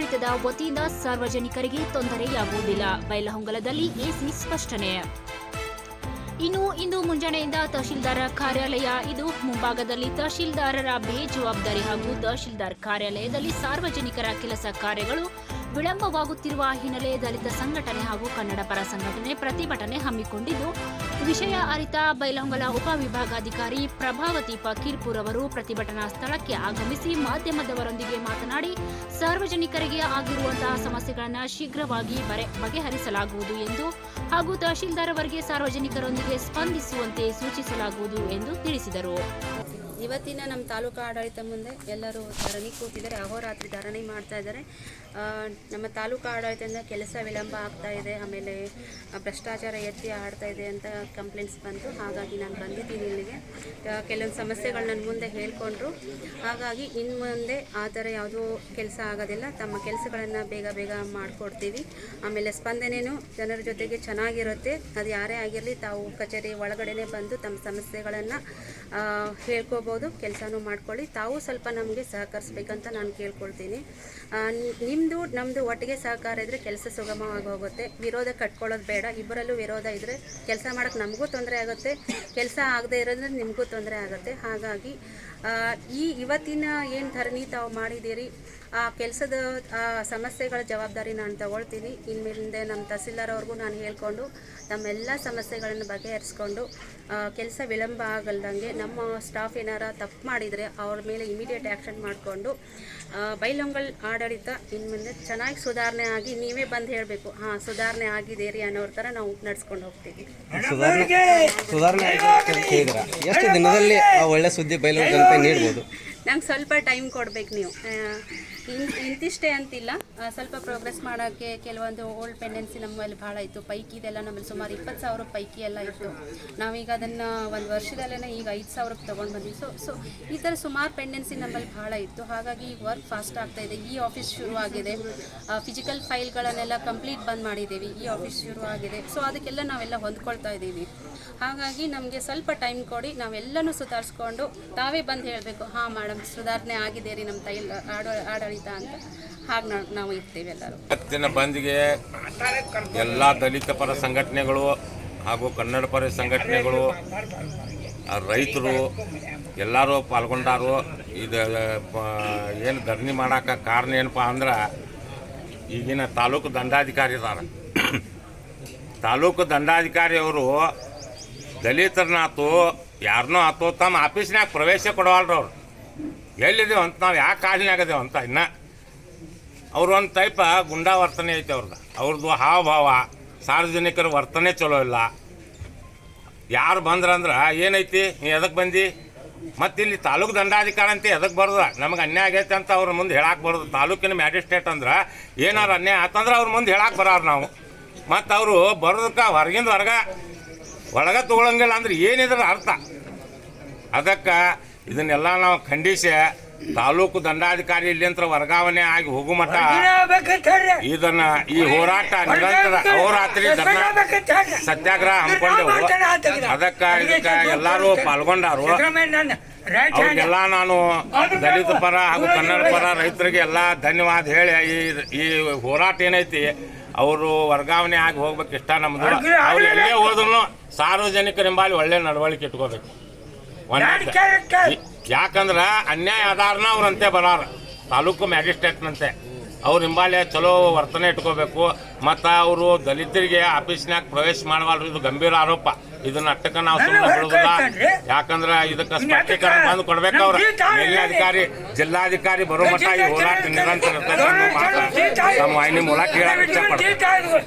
ಆಡಳಿತದ ವತಿಯಿಂದ ಸಾರ್ವಜನಿಕರಿಗೆ ತೊಂದರೆಯಾಗುವುದಿಲ್ಲ. ಬೈಲಹೊಂಗಲದಲ್ಲಿ ಎಸಿ ಸ್ಪಷ್ಟನೆ. ಇನ್ನು, ಇಂದು ಮುಂಜಾನೆಯಿಂದ ತಹಶೀಲ್ದಾರ ಕಾರ್ಯಾಲಯ, ಇದು ಮುಂಭಾಗದಲ್ಲಿ ತಹಶೀಲ್ದಾರರ ಬೇಜವಾಬ್ದಾರಿ ಹಾಗೂ ತಹಶೀಲ್ದಾರ್ ಕಾರ್ಯಾಲಯದಲ್ಲಿ ಸಾರ್ವಜನಿಕರ ಕೆಲಸ ಕಾರ್ಯಗಳು ವಿಳಂಬವಾಗುತ್ತಿರುವ ಹಿನ್ನೆಲೆ ದಲಿತ ಸಂಘಟನೆ ಹಾಗೂ ಕನ್ನಡ ಪರ ಸಂಘಟನೆ ಪ್ರತಿಭಟನೆ ಹಮ್ಮಿಕೊಂಡಿದ್ದು ವಿಷಯ ಅರಿತ ಬೈಲಹೊಂಗಲ ಉಪವಿಭಾಗಾಧಿಕಾರಿ ಪ್ರಭಾವತಿ ಫಕೀರ್ಪುರ್ ಅವರು ಪ್ರತಿಭಟನಾ ಸ್ಥಳಕ್ಕೆ ಆಗಮಿಸಿ ಮಾಧ್ಯಮದವರೊಂದಿಗೆ ಮಾತನಾಡಿ, ಸಾರ್ವಜನಿಕರಿಗೆ ಆಗಿರುವಂತಹ ಸಮಸ್ಯೆಗಳನ್ನು ಶೀಘ್ರವಾಗಿ ಬಗೆಹರಿಸಲಾಗುವುದು ಎಂದು ಹಾಗೂ ತಹಶೀಲ್ದಾರ್ ಅವರಿಗೆ ಸಾರ್ವಜನಿಕರೊಂದಿಗೆ ಸ್ಪಂದಿಸುವಂತೆ ಸೂಚಿಸಲಾಗುವುದು ಎಂದು ತಿಳಿಸಿದರು. ಇವತ್ತಿನ ನಮ್ಮ ತಾಲೂಕು ಆಡಳಿತ ಮುಂದೆ ಎಲ್ಲರೂ ಧರಣಿ ಕೂತಿದ್ದಾರೆ, ಅಹೋರಾತ್ರಿ ಧರಣಿ ಮಾಡ್ತಾ ಇದ್ದಾರೆ. ನಮ್ಮ ತಾಲೂಕು ಆಡಳಿತದಿಂದ ಕೆಲಸ ವಿಳಂಬ ಆಗ್ತಾ ಇದೆ, ಆಮೇಲೆ ಭ್ರಷ್ಟಾಚಾರ ಎತ್ತಿ ಆಡ್ತಾ ಇದೆ ಅಂತ ಕಂಪ್ಲೇಂಟ್ಸ್ ಬಂತು. ಹಾಗಾಗಿ ನಾನು ಬಂದಿದ್ದೀನಿ ಇಲ್ಲಿಗೆ. ಕೆಲವೊಂದು ಸಮಸ್ಯೆಗಳು ನನ್ನ ಮುಂದೆ ಹೇಳ್ಕೊಂಡ್ರು. ಹಾಗಾಗಿ ಇನ್ನು ಮುಂದೆ ಆ ಥರ ಯಾವುದೂ ಕೆಲಸ ಆಗೋದಿಲ್ಲ. ತಮ್ಮ ಕೆಲಸಗಳನ್ನು ಬೇಗ ಬೇಗ ಮಾಡಿಕೊಡ್ತೀವಿ. ಆಮೇಲೆ ಸ್ಪಂದನೆಯೂ ಜನರ ಜೊತೆಗೆ ಚೆನ್ನಾಗಿರುತ್ತೆ. ಅದು ಯಾರೇ ಆಗಿರಲಿ ತಾವು ಕಚೇರಿ ಒಳಗಡೆನೇ ಬಂದು ತಮ್ಮ ಸಮಸ್ಯೆಗಳನ್ನು ಹೇಳ್ಕೋಬೋದು. ಕೆಲಸನೂ ಮಾಡ್ಕೊಳ್ಳಿ. ತಾವು ಸ್ವಲ್ಪ ನಮಗೆ ಸಹಕರಿಸ್ಬೇಕಂತ ನಾನು ಕೇಳ್ಕೊಳ್ತೀನಿ. ನಿಮ್ಮದು ನಮ್ಮದು ಒಟ್ಟಿಗೆ ಸಹಕಾರ ಇದ್ದರೆ ಕೆಲಸ ಸುಗಮವಾಗಿ ಹೋಗುತ್ತೆ. ವಿರೋಧ ಕಟ್ಕೊಳ್ಳೋದು ಬೇಡ. ಇಬ್ಬರಲ್ಲೂ ವಿರೋಧ ಇದ್ದರೆ ಕೆಲಸ ಮಾಡೋಕ್ಕೆ ನಮಗೂ ತೊಂದರೆ ಆಗುತ್ತೆ. ಕೆಲಸ ಆಗದೆ ಇರೋದ್ರೆ ನಿಮಗೂ ತೊಂದರೆ ಆಗುತ್ತೆ. ಹಾಗಾಗಿ ಈ ಇವತ್ತಿನ ಏನು ಧರಣಿ ತಾವು ಮಾಡಿದ್ದೀರಿ ಆ ಕೆಲಸದ ಆ ಸಮಸ್ಯೆಗಳ ಜವಾಬ್ದಾರಿ ನಾನು ತಗೊಳ್ತೀನಿ. ಇನ್ಮೇಲಿಂದ ನಮ್ಮ ತಹಸೀಲ್ದಾರ್ ಅವ್ರಿಗೂ ನಾನು ಹೇಳ್ಕೊಂಡು ನಮ್ಮೆಲ್ಲ ಸಮಸ್ಯೆಗಳನ್ನು ಬಗೆಹರಿಸ್ಕೊಂಡು ಕೆಲಸ ವಿಳಂಬ ಆಗಲ್ದಂಗೆ ನಮ್ಮ ಸ್ಟಾಫ್ ಏನಾರ ತಪ್ಪು ಮಾಡಿದರೆ ಅವ್ರ ಮೇಲೆ ಇಮಿಡಿಯೇಟ್ ಆ್ಯಕ್ಷನ್ ಮಾಡಿಕೊಂಡು ಬೈಲೊಂಗಲ್ ಆಡಳಿತ ಇನ್ಮುಂದೆ ಚೆನ್ನಾಗಿ ಸುಧಾರಣೆ ಆಗಿ ನೀವೇ ಬಂದು ಹೇಳಬೇಕು. ಹಾಂ ಸುಧಾರಣೆ ಆಗಿದೆ ರೀ ಅನ್ನೋರ ಥರ ನಾವು ನಡ್ಸ್ಕೊಂಡು ಹೋಗ್ತೀವಿ. ಸುಧಾರಣೆ ಎಷ್ಟು ದಿನದಲ್ಲಿ ಒಳ್ಳೆ ಸುದ್ದಿ ಬೈಲೊಂಗಲ್ ನೀಡ್ಬೋದು? ನಂಗೆ ಸ್ವಲ್ಪ ಟೈಮ್ ಕೊಡ್ಬೇಕು ನೀವು. ಇಂತಿಷ್ಟೇ ಅಂತಿಲ್ಲ. ಸ್ವಲ್ಪ ಪ್ರೋಗ್ರೆಸ್ ಮಾಡೋಕ್ಕೆ ಕೆಲವೊಂದು ಓಲ್ಡ್ ಪೆಂಡೆನ್ಸಿ ನಮ್ಮಲ್ಲಿ ಭಾಳ ಇತ್ತು. ಪೈಕಿ ಇದೆಲ್ಲ ನಮ್ಮಲ್ಲಿ ಸುಮಾರು ಇಪ್ಪತ್ತು ಸಾವಿರ ಪೈಕಿ ಎಲ್ಲ ಇತ್ತು. ನಾವೀಗ ಅದನ್ನು ಒಂದು ವರ್ಷದಲ್ಲೇ ಈಗ ಐದು ಸಾವಿರಕ್ಕೆ ತೊಗೊಂಡು ಬಂದ್ವಿ. ಸೊ ಸೊ ಈ ಥರ ಸುಮಾರು ಪೆಂಡೆನ್ಸಿ ನಮ್ಮಲ್ಲಿ ಭಾಳ ಇತ್ತು. ಹಾಗಾಗಿ ಈಗ ವರ್ಕ್ ಫಾಸ್ಟ್ ಆಗ್ತಾ ಇದೆ. ಈ ಆಫೀಸ್ ಶುರುವಾಗಿದೆ ಫಿಸಿಕಲ್ ಫೈಲ್ಗಳನ್ನೆಲ್ಲ ಕಂಪ್ಲೀಟ್ ಬಂದ್ ಮಾಡಿದ್ದೀವಿ. ಈ ಆಫೀಸ್ ಶುರುವಾಗಿದೆ ಸೊ ಅದಕ್ಕೆಲ್ಲ ನಾವೆಲ್ಲ ಹೊಂದ್ಕೊಳ್ತಾ ಇದ್ದೀವಿ. ಹಾಗಾಗಿ ನಮಗೆ ಸ್ವಲ್ಪ ಟೈಮ್ ಕೊಡಿ. ನಾವೆಲ್ಲನೂ ಸುಧಾರಿಸ್ಕೊಂಡು ತಾವೇ ಬಂದು ಹೇಳಬೇಕು, ಹಾಂ ಮೇಡಮ್ ಸುಧಾರಣೆ ಆಗಿದೆ ರೀ ನಮ್ಮ ತೈಲ್ ಆಡೋ, ಆಡಳಿತ ಅಂತ. ಹಾಗೆ ನಾವು ಇರ್ತೇವೆ ಎಲ್ಲರೂ. ಇವತ್ತಿನ ಬಂದ್ಗೆ ಎಲ್ಲ ದಲಿತ ಪರ ಸಂಘಟನೆಗಳು ಹಾಗೂ ಕನ್ನಡ ಪರ ಸಂಘಟನೆಗಳು ರೈತರು ಎಲ್ಲರೂ ಪಾಲ್ಗೊಂಡಾರು. ಇದು ಏನು ಧರಣಿ ಮಾಡೋಕೆ ಕಾರಣ ಏನಪ್ಪ ಅಂದ್ರೆ ಈಗಿನ ತಾಲೂಕು ದಂಡಾಧಿಕಾರಿ ಇದ್ದಾರೆ ತಾಲೂಕು ದಂಡಾಧಿಕಾರಿಯವರು ದಲಿತರನ್ನಾತು ಯಾರನ್ನೂ ಆತು ತಮ್ಮ ಆಫೀಸ್ನಾಗ ಪ್ರವೇಶ ಕೊಡವಲ್ರಿ ಎಲ್ಲಿದೇವು ಅಂತ ನಾವು ಯಾಕೆ ಕಾಲಿನಾಗದೇವು ಅಂತ ಇನ್ನ ಅವ್ರು ಒಂದು ಟೈಪ ಗುಂಡಾ ವರ್ತನೆ ಐತೆ ಅವ್ರದ್ದು ಅವ್ರದ್ದು ಹಾವಭಾವ, ಸಾರ್ವಜನಿಕರ ವರ್ತನೆ ಚಲೋ ಇಲ್ಲ. ಯಾರು ಬಂದ್ರಂದ್ರೆ ಏನೈತಿ? ನೀ ಎದಕ್ಕೆ ಬಂದಿ? ಮತ್ತು ಇಲ್ಲಿ ತಾಲೂಕು ದಂಡಾಧಿಕಾರ ಅಂತ ಎದಕ್ಕೆ ಬರೋದು ನಮಗೆ ಅನ್ಯಾಯ ಆಗೈತೆ ಅಂತ ಅವ್ರ ಮುಂದೆ ಹೇಳಕ್ಕೆ ಬರೋದು. ತಾಲೂಕಿನ ಮ್ಯಾಜಿಸ್ಟ್ರೇಟ್ ಅಂದ್ರೆ, ಏನಾರು ಅನ್ಯಾಯ ಆತಂದ್ರೆ ಅವ್ರ ಮುಂದೆ ಹೇಳಕ್ಕೆ ಬರೋರು ನಾವು. ಮತ್ತು ಅವರು ಬರೋದಕ್ಕೆ ಹೊರಗಿಂದ ಹೊರಗೆ, ಒಳಗೆ ತಗೊಳಂಗಿಲ್ಲ ಅಂದ್ರೆ ಏನಿದ್ರೆ ಅರ್ಥ. ಅದಕ್ಕೆ ಇದನ್ನೆಲ್ಲ ನಾವು ಖಂಡಿಸಿ ತಾಲೂಕು ದಂಡಾಧಿಕಾರಿ ಇಲ್ಲಿಂತ್ರ ವರ್ಗಾವಣೆ ಆಗಿ ಹೋಗು ಮಟ್ಟ ಇದನ್ನ ಈ ಹೋರಾಟ ನಿರಂತರ ಅಹೋರಾತ್ರಿ ಧರ್ಮ ಸತ್ಯಾಗ್ರಹ ಹಮ್ಮಿಕೊಂಡೆವು ಅದಕ್ಕ ಇದಕ್ಕ ಎಲ್ಲಾರು ಪಾಲ್ಗೊಂಡಾರು. ಅವ್ರಿಗೆಲ್ಲ ನಾನು ದಲಿತ ಪರ ಹಾಗೂ ಕನ್ನಡ ಪರ ರೈತರಿಗೆ ಎಲ್ಲ ಧನ್ಯವಾದ ಹೇಳಿ ಈ ಈ ಹೋರಾಟ ಏನೈತಿ ಅವರು ವರ್ಗಾವಣೆ ಆಗಿ ಹೋಗ್ಬೇಕು ಇಷ್ಟ ನಮ್ದು ಅವ್ರು ಎಲ್ಲೇ ಹೋದ್ರು ಸಾರ್ವಜನಿಕರಿಂಬಾಲಿ ಒಳ್ಳೆ ನಡವಳಿಕೆ ಇಟ್ಕೋಬೇಕು. ಯಾಕಂದ್ರ ಅನ್ಯಾಯ ಆಧಾರನ ಅವ್ರಂತೆ ಬರಾರ. ತಾಲೂಕು ಮ್ಯಾಜಿಸ್ಟ್ರೇಟ್ನಂತೆ ಅವ್ರ ಹಿಂಬಾಲೆ ಚಲೋ ವರ್ತನೆ ಇಟ್ಕೋಬೇಕು. ಮತ್ತು ಅವರು ದಲಿತರಿಗೆ ಆಫೀಸ್ನಾಗ ಪ್ರವೇಶ ಮಾಡಬಾರ್ದು ಇದು ಗಂಭೀರ ಆರೋಪ. ಇದನ್ನ ಅಟ್ಟಕ ನಾವು ಸುಮ್ಮನೆ ಬಿಡುದಿಲ್ಲ ಯಾಕಂದ್ರ ಇದಕ್ಕೆ ಸ್ಪಷ್ಟೀಕರಣ ತಂದು ಕೊಡ್ಬೇಕು ಅವ್ರ. ಜಿಲ್ಲಾಧಿಕಾರಿ ಜಿಲ್ಲಾಧಿಕಾರಿ ಬರೋ ಮಟ್ಟ ಈ ಹೋರಾಟ ನಿರಂತರ ನಮ್ಮ ವಾಹಿನಿ ಮೂಲಕ ಹೇಳಕ್ ಇಷ್ಟಪಡ್ತೀನಿ.